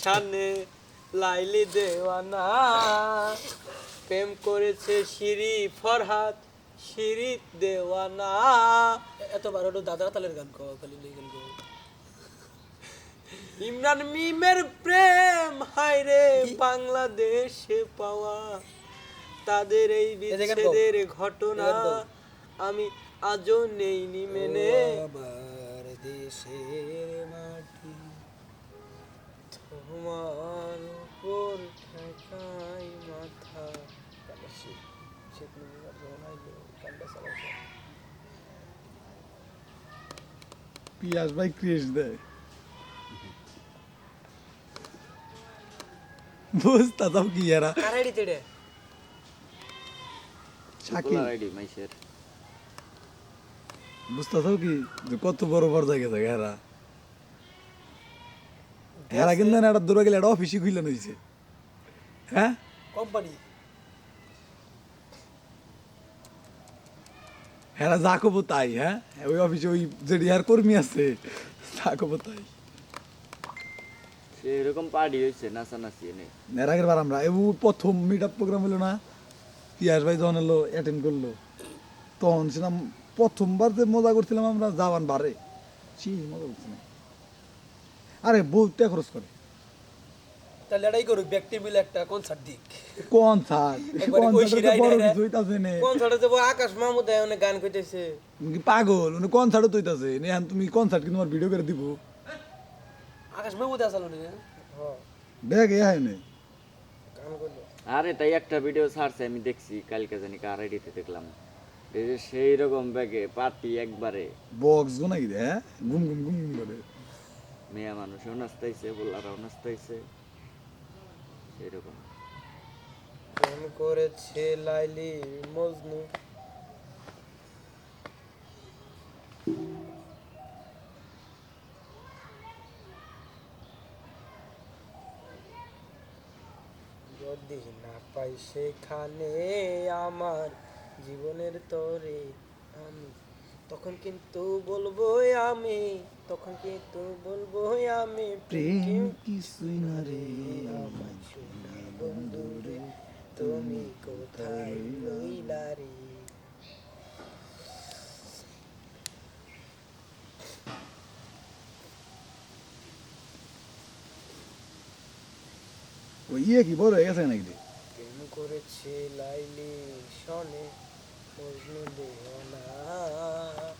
শানে লাইলি দেওয়ানা। প্রেম করেছে শিরি ফরহাদ শিরি দেওয়ানা। এতবার তালের গান খালি গান ইমরান মিমের প্রেম হায় রে বাংলাদেশে পাওয়া তাদের এই বিচ্ছেদের ঘটনা। আমি আজও নেইনি মেনে। মাটি তোমার উপর ঠেকাই মাথা। শেখ মুজিবুর যখন আইলো চালাইছে পিয়াস ভাই ক্রিস দেয়। বুঝতা তো কি এরা। তেড়ে শাকিল। আইডি মাইশের বুঝতা তো কি যে কত বড় বড় জায়গা জায়গা এরা। এরা কিন্তু না একটা দূরে গেলে একটা অফিসই খুলে নিয়েছে হ্যাঁ? কোম্পানি এরা যা কবো তাই হ্যাঁ? ওই অফিসে ওই যেটি আর কর্মী আছে যা কবো তাই। সে এরকম পার্টি হয়েছে নাচানাচি এনে। এর আগের বার আমরা এই প্রথম মিট আপ প্রোগ্রাম হলো না পিয়াস ভাই যখন এলো অ্যাটেন্ড করল তখন ছিলাম প্রথমবার যে মজা করছিলাম আমরা যাবান বারে। সি মজা করছিলাম আরে বহুত খরচ করে। তাহলে এটাই করুক ব্যক্তি মিলে একটা কনসার্ট দিক। কনসার্ট একবারে কইছি রাই বড় রাই রাই। কিছু হইতাছে নে। কনসার্টে যাব আকাশ মাহমুদ অনেক গান কইতেছে। পাগল? উনি কনসার্টও তো এখন তুমি কনসার্ট কি তোমার ভিডিও করে দিব? আকাশ মেহমুদ আসলো না দেখ এ হয় নাই গান করল। আরে তাই একটা ভিডিও ছাড়ছে আমি দেখছি কালকে জানি কার আইডিতে দেখলাম। সেই রকম ব্যাগে পার্টি একবারে। বক্স গো নাকি রে হ্যাঁ? গুম গুম গুম গুম করে। মেয়া মানুষও নাচতাইছে, বলারাও নাচতাইছে। সেই রকম প্রেম করেছে লাইলি মজনু। যদি না পাই সেখানে আমার জীবনের তরে আমি তখন কিন্তু বলব আমি তখন কিন্তু বলব আমি প্রেম কিছুই না রে আমার সোনা বন্ধু রে তুমি কোথায় রইলা রে? ওই ইয়ে কি বড় হয়ে গেছে নাকি প্রেম করেছে Laili Deus me deu na